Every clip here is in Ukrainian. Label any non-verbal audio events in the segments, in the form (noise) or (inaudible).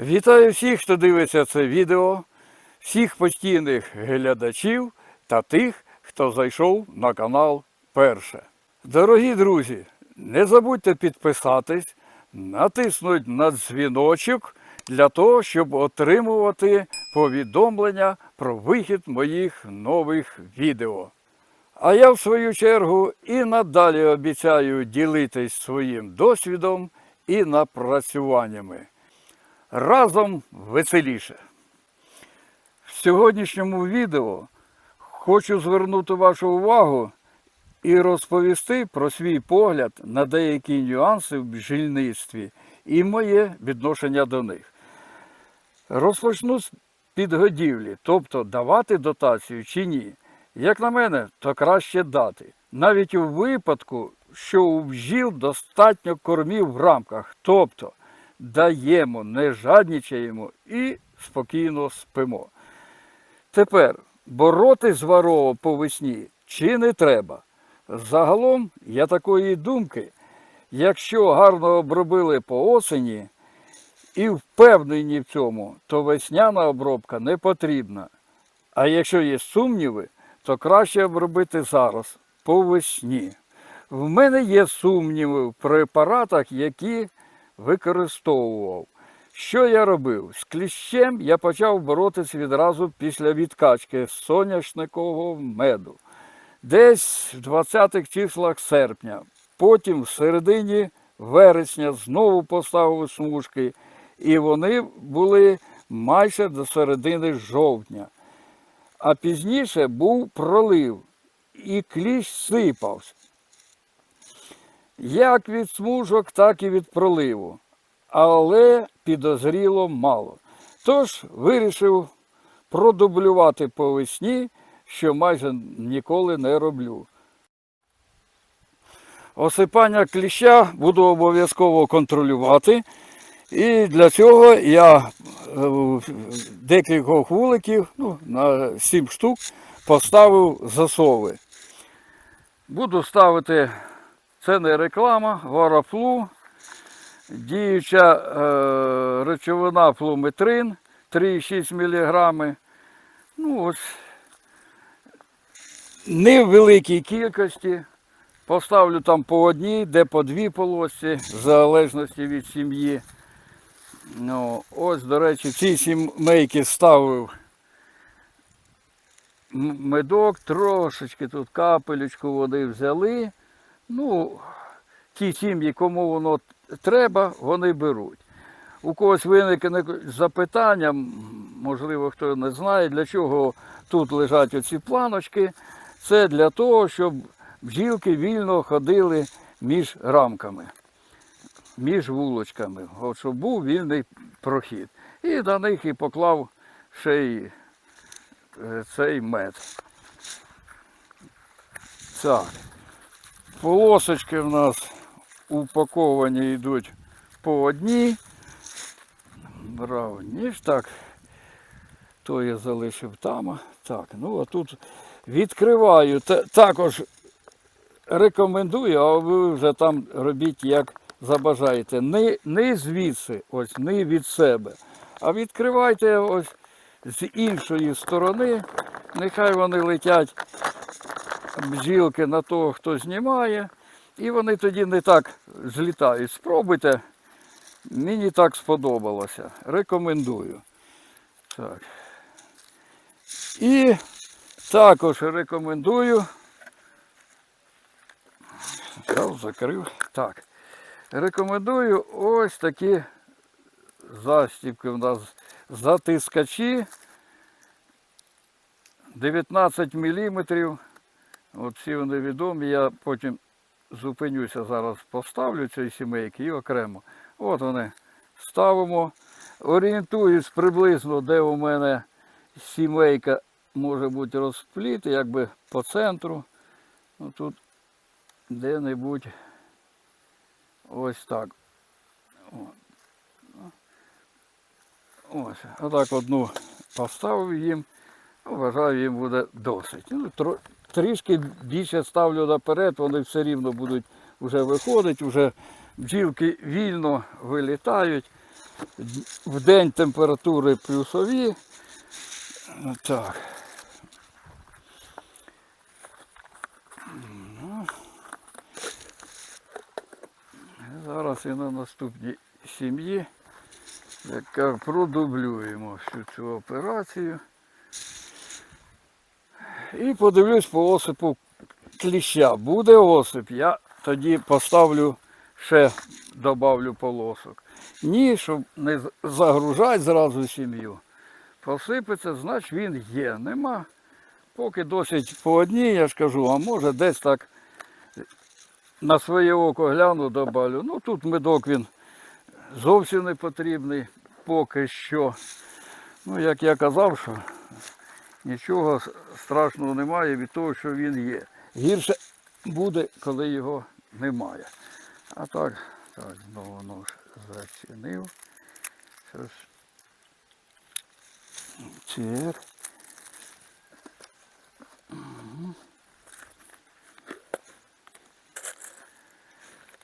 Вітаю всіх, хто дивиться це відео, всіх постійних глядачів та тих, хто зайшов на канал перше. Дорогі друзі, не забудьте підписатись, натиснути на дзвіночок для того, щоб отримувати повідомлення про вихід моїх нових відео. А я, в свою чергу, і надалі обіцяю ділитись своїм досвідом і напрацюваннями. Разом веселіше. В сьогоднішньому відео хочу звернути вашу увагу і розповісти про свій погляд на деякі нюанси в бджільництві і моє відношення до них. Розпочну з підгодівлі, тобто давати дотацію чи ні. Як на мене, то краще дати. Навіть у випадку, що у бджіл достатньо кормів в рамках. Тобто даємо, не жаднічаємо і спокійно спимо. Тепер боротись з варого по весні чи не треба. Загалом я такої думки, якщо гарно обробили по осені і впевнені в цьому, то весняна обробка не потрібна. А якщо є сумніви, то краще обробити зараз, по весні. В мене є сумніви в препаратах, які використовував. Що я робив? З кліщем я почав боротися відразу після відкачки соняшникового меду. Десь в 20-х числах серпня. Потім в середині вересня знову поставив смужки, і вони були майже до середини жовтня. А пізніше був пролив, і кліщ сипався. Як від смужок, так і від проливу. Але підозріло мало. Тож вирішив продублювати по весні, що майже ніколи не роблю. Осипання кліща буду обов'язково контролювати. І для цього я е, декількох вуликів, ну, на 7 штук, поставив засови. Буду ставити це не реклама, варафлу, діюча е, речовина флуметрин 3,6 мг. Ну, ось, не в великій кількості. Поставлю там по одній, де по дві полосці, в залежності від сім'ї. Ну, ось, до речі, в цій сімейки ставив медок, трошечки тут капелючку води взяли. Ну, ті сім'ї, кому воно треба, вони беруть. У когось виникне запитання, можливо, хто не знає, для чого тут лежать оці планочки. Це для того, щоб бджілки вільно ходили між рамками, між вулочками, от, щоб був вільний прохід. І на них і поклав ще й е, цей мед. Так. Полосочки в нас упаковані йдуть по одній. Брав ніж так. То я залишив там. Так, ну а тут відкриваю. Також рекомендую, а ви вже там робіть як забажаєте. Не, не звідси, ось, не від себе. А відкривайте ось з іншої сторони. Нехай вони летять бджілки на того, хто знімає, і вони тоді не так злітають. Спробуйте. Мені так сподобалося. Рекомендую. Так. І також рекомендую. Закрив. Так. Рекомендую ось такі застібки у нас затискачі 19 мм. От всі вони відомі. Я потім зупинюся зараз, поставлю цієї сімейки і окремо. От вони ставимо. Орієнтуюсь приблизно, де у мене сімейка може бути розпліт, якби по центру. Ну, тут де-небудь ось так. Ось, отак одну поставив їм, ну, вважаю, їм буде досить. Ну, тро, трішки більше ставлю наперед, вони все рівно будуть вже виходити, вже бджілки вільно вилітають. В день температури плюсові. Так. Ну. Зараз і на наступній сім'ї яка продублюємо всю цю операцію. І подивлюсь по осипу кліща. Буде осип, я тоді поставлю ще добавлю полосок. Ні, щоб не загружати зразу сім'ю. Посипеться, значить він є. Нема. Поки досить по одній, я ж кажу, а може десь так на своє око гляну, добавлю. Ну тут медок він зовсім не потрібний поки що. Ну, як я казав, що нічого страшного немає від того, що він є. Гірше буде, коли його немає. А так, так, знову нож зачинив. Щось. Цір.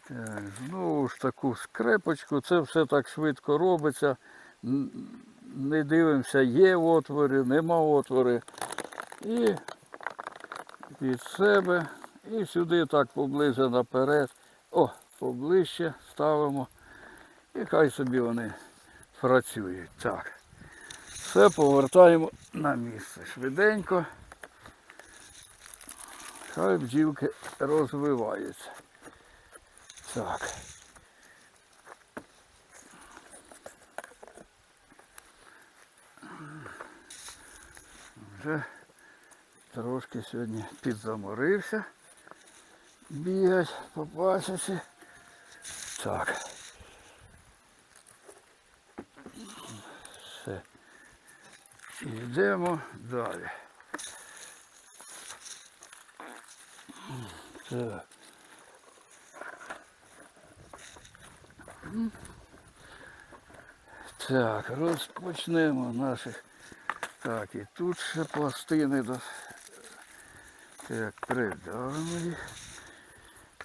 Так, знову ж таку скрепочку, це все так швидко робиться. Не дивимося, є отвори, нема отвори. І від себе. І сюди так поближе наперед. О, поближче ставимо. І хай собі вони працюють. Так. Все повертаємо на місце. Швиденько. Хай бджілки розвиваються. Так. Вже трошки сьогодні підзаморився. Бігать по. Так. Все. Йдемо далі. Так. Так, розпочнемо наших. Так, і тут ще пластини до. Так, придавимо їх.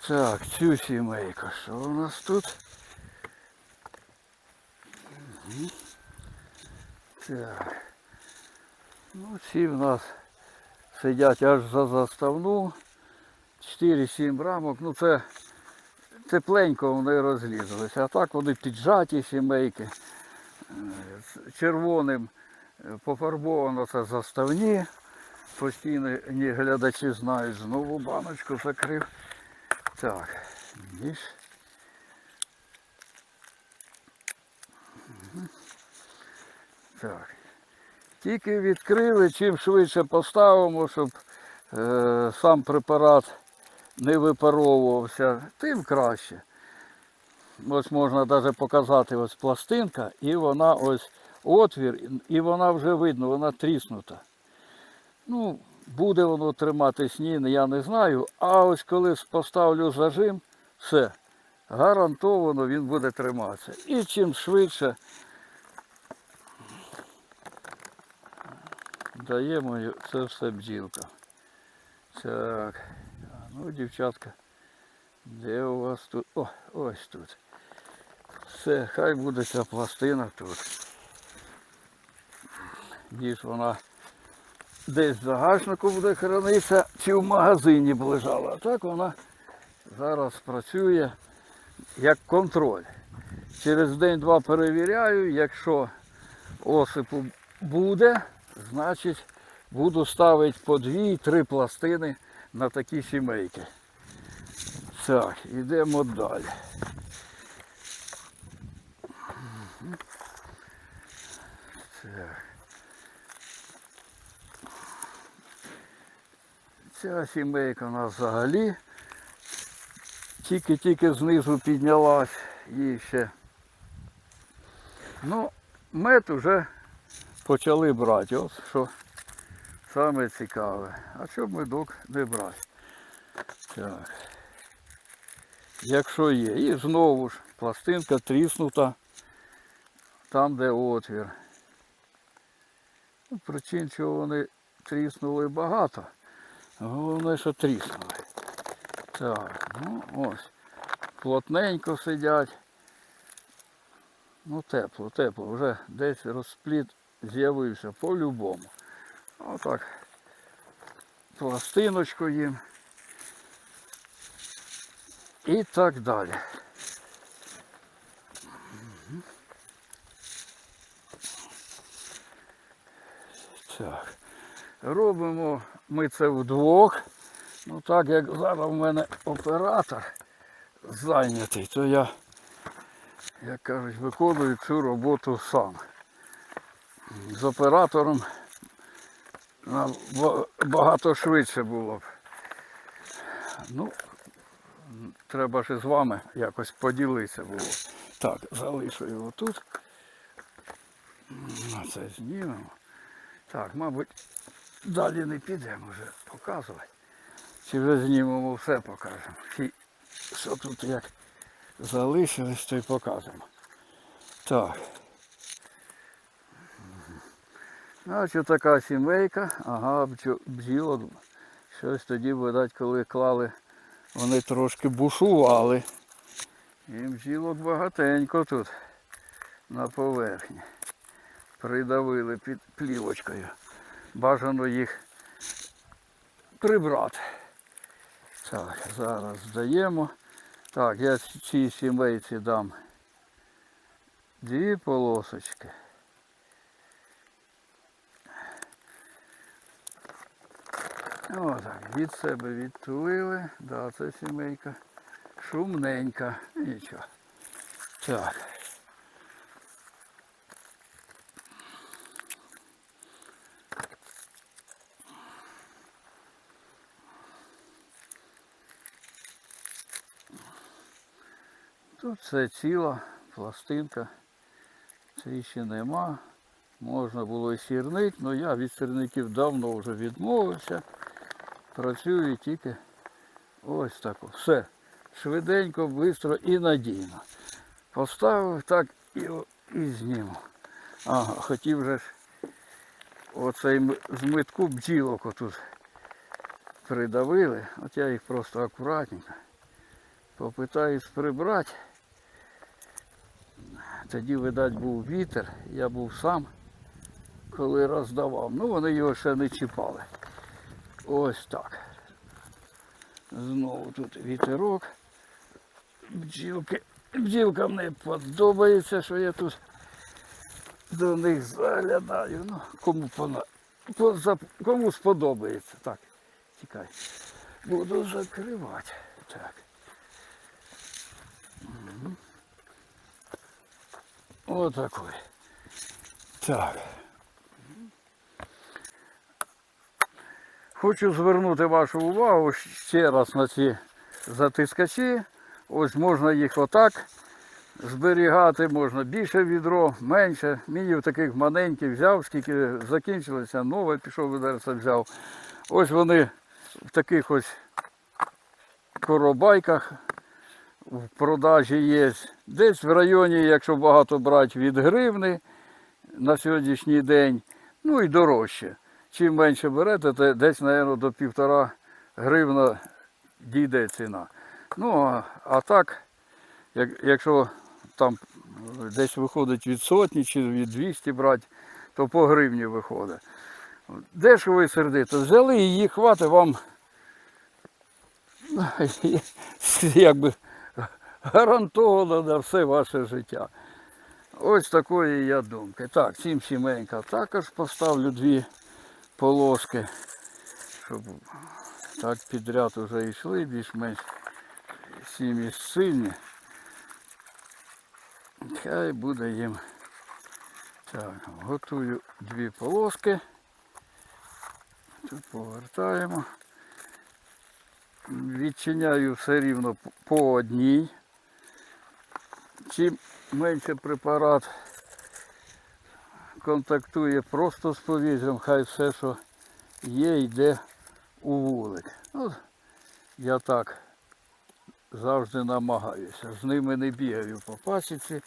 Так, цю сімейку. Що у нас тут? Так. Ну, ці в нас сидять аж за заставну. 4-7 рамок. Ну це тепленько вони розлізалися. А так вони піджаті сімейки. Е, червоним е, пофарбовано це заставні. Постійно ні, глядачі знають, знову баночку закрив. Так, ніж. Так. Тільки відкрили, чим швидше поставимо, щоб е, сам препарат не випаровувався, тим краще. Ось можна навіть показати ось пластинка, і вона ось отвір, і вона вже видно, вона тріснута. Ну, буде воно триматись ні, я не знаю. А ось коли поставлю зажим, все, гарантовано він буде триматися. І чим швидше даємо це все бджілка. Так, ну, дівчатка, де у вас тут? О, ось тут. Все, хай буде ця пластина тут. Ніж вона десь в загашнику буде хранитися чи в магазині б лежала. А так вона зараз працює як контроль. Через день-два перевіряю, якщо осипу буде, значить буду ставити по дві-три пластини на такі сімейки. Так, йдемо далі. Так. Ця сімейка у нас взагалі тільки-тільки знизу піднялась і ще. Ну, мед вже почали брати. От що саме цікаве. А щоб медок не брати? Так. Якщо є. І знову ж пластинка тріснута там, де отвір. Ну, Причин, чого вони тріснули багато. Головне, що тріснули. Так, ну ось. Плотненько сидять. Ну тепло, тепло. Вже десь розпліт з'явився по-любому. Отак. Пластиночку їм. І так далі. Так. Робимо ми це вдвох. Ну так як зараз в мене оператор зайнятий, то я, як кажуть, виконую цю роботу сам. З оператором багато швидше було б. Ну, треба ж з вами якось поділитися було. Так, залишу його тут. Це знімемо. Так, мабуть, далі не підемо вже показувати. Чи вже знімемо все покажемо. Чи що тут як залишилось, то й покажемо. Так. Значить, така сімейка. Ага, бджілок. Щось тоді, видать, коли клали, вони трошки бушували. І бджілок багатенько тут на поверхні. Придавили під плівочкою. Бажано їх прибрати. Так, зараз здаємо. Так, я цій сімейці дам дві полосочки. Отак, від себе відтулили. Да, це сімейка. Шумненька. Нічого. Так. Тут все ціла пластинка. Тріщин нема. Можна було і сірник, але я від сірників давно вже відмовився. Працюю тільки ось так. Все. Швиденько, швидко і надійно. Поставив так і, і зніму. Ага, хотів же ж оцей змитку бджілок отут придавили. От я їх просто акуратненько попитаюсь прибрати. Тоді, видать, був вітер, я був сам, коли роздавав. Ну, вони його ще не чіпали. Ось так. Знову тут вітерок. Бджілки. Бджілкам не подобається, що я тут до них заглядаю. Ну, кому пона... кому сподобається. Так, тікай. Буду закривати. Так. Отакой. Так. Хочу звернути вашу увагу ще раз на ці затискачі. Ось можна їх отак зберігати, можна більше відро, менше. Мені в таких маленьких взяв, скільки закінчилося, нове пішов відерце взяв. Ось вони в таких ось коробайках в продажі є. Десь в районі, якщо багато брати від гривни на сьогоднішній день, ну і дорожче. Чим менше берете, то десь, мабуть, до півтора гривна дійде ціна. Ну, а, так, як, якщо там десь виходить від сотні чи від 200 брати, то по гривні виходить. Дешево і сердито. Взяли її, хватить вам (laughs) якби гарантовано на все ваше життя. Ось такої я думки. Так, сім сімейка також поставлю дві полоски, щоб так підряд вже йшли, більш-менш сім'ї сильні. Хай буде їм. Так, готую дві полоски. Тут повертаємо. Відчиняю все рівно по одній. Чим менше препарат контактує просто з повітрям, хай все, що є, йде у вулик. От я так завжди намагаюся. З ними не бігаю по пасіці,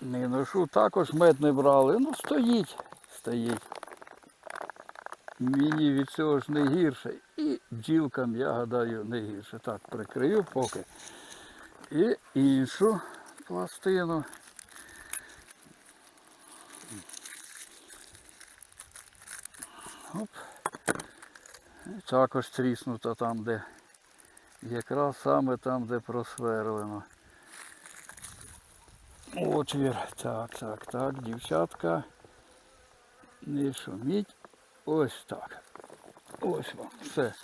не ношу. Також мед не брали. Ну, стоїть, стоїть. Мені від цього ж не гірше. І бджілкам, я гадаю, не гірше. Так, прикрию поки. І іншу пластину. Також тріснута там, де якраз саме там, де просверлено. Отвір. Так, так, так, дівчатка. Не шуміть. Ось так. Ось вам. Все.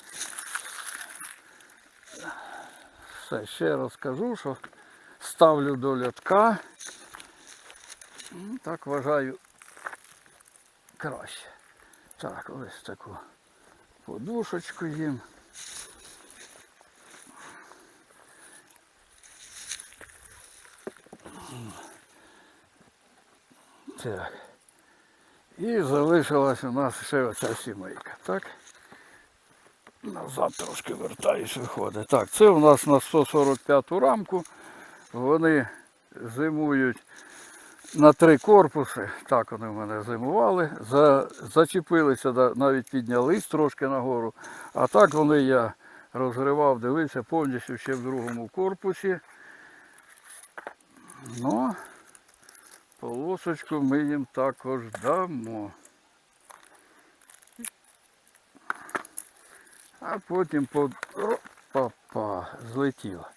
Все, ще раз кажу, що ставлю до льотка. Ну, Так вважаю краще. Так, ось таку подушечку їм. Так. І залишилась у нас ще оця сімейка. Так? Назад трошки вертаюсь, виходить. Так, це у нас на 145-ту рамку. Вони зимують на три корпуси. Так вони в мене зимували. За, зачепилися, навіть піднялись трошки нагору. А так вони я розривав, дивився повністю ще в другому корпусі. Ну, полосочку ми їм також дамо. А потім по... О, папа, злетіла.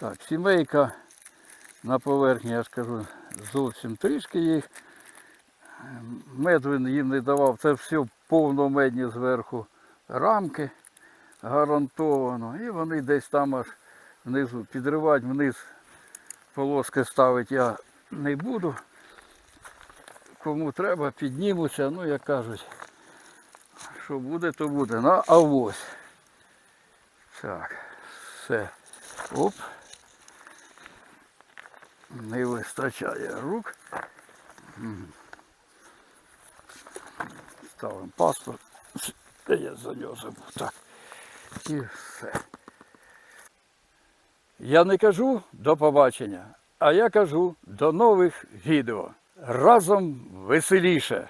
Так, сімейка на поверхні, я ж кажу, зовсім трішки їх. Мед він їм не давав, це все повномедні зверху рамки гарантовано. І вони десь там аж внизу підривати вниз полоски ставити я не буду. Кому треба, піднімуться, ну як кажуть, що буде, то буде. Ну, а ось. Так, все. Оп. Не вистачає рук. Ставимо паспорт. Я за нього забув. Так. І все. Я не кажу до побачення, а я кажу до нових відео. Разом веселіше.